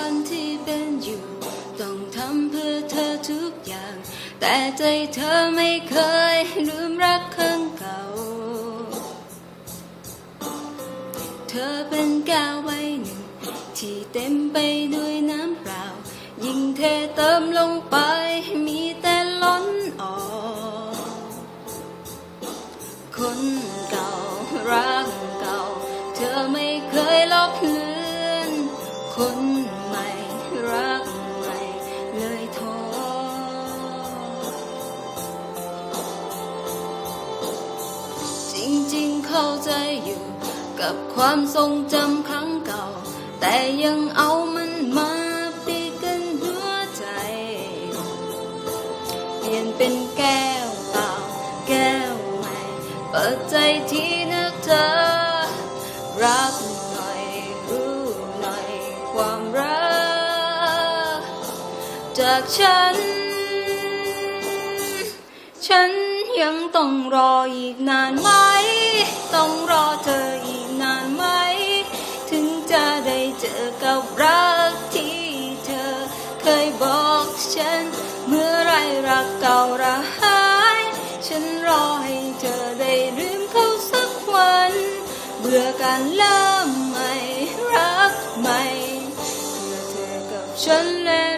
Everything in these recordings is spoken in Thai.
วันที่เป็นอยู่ ต้องทำเพื่อเธอทุกอย่าง แต่ใจเธอไม่เคยลืมรักครั้งเก่า เธอเป็นแก้วใบหนึ่ง ที่เต็มไปด้วยน้ำเปล่า ยิ่งเทเติมลงไปมีแต่ล้นออก คนเก่ารักเก่า เธอไม่เคยลบเลือน เข้าใจอยู่กับความทรงจำครั้งเก่า แต่ยังเอามันมาปีกันหัวใจ เปลี่ยนเป็นแก้วเปล่าแก้วใหม่ เปิดใจที่นึกเธอ รักหน่อยรู้หน่อยความรัก จากฉัน ฉันยังต้องรออีกนานไหม ต้องรอเธออีกนานไหม ถึงจะได้เจอกับรักที่เธอ เคยบอกฉัน เมื่อไรรักเก่าระหาย ฉันรอให้เธอได้ลืมเขาสักวัน เบื่อการเริ่มใหม่รักใหม่เพื่อเธอกับฉันและ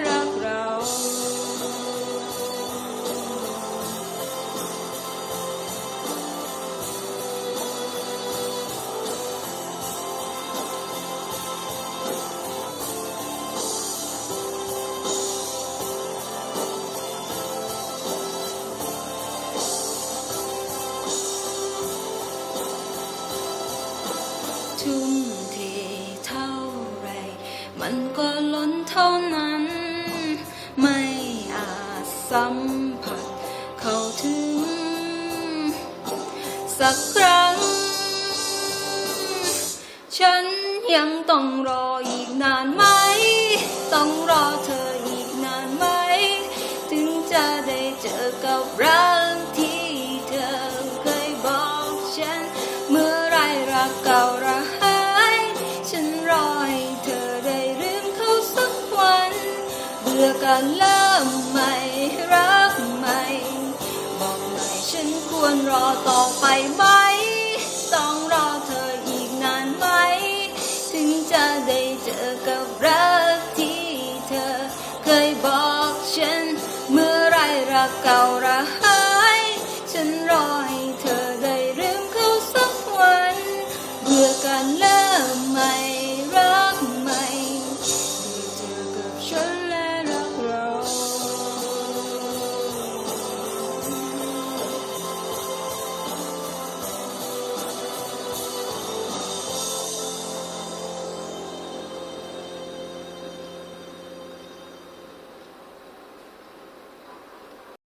ทุ่มเทเท่าไร มันก็ล้นเท่านั้น ไม่อาจสัมผัสเข้าถึง สักครั้ง ฉันยังต้องรออีกนานไหม ต้องรอเธออีกนานไหม ถึงจะได้เจอกับรักที่เธอเคยบอกฉัน เมื่อไรรักเก่าระ เบื่อการเริ่มใหม่รักใหม่ บอกหน่อยฉันควรรอต่อไปไหม ต้องรอเธออีกนานไหม ถึงจะได้เจอกับรักที่เธอ เคยบอกฉันเมื่อไรรักเก่าระหายฉันรอให้เธอได้ลืมเขาสัก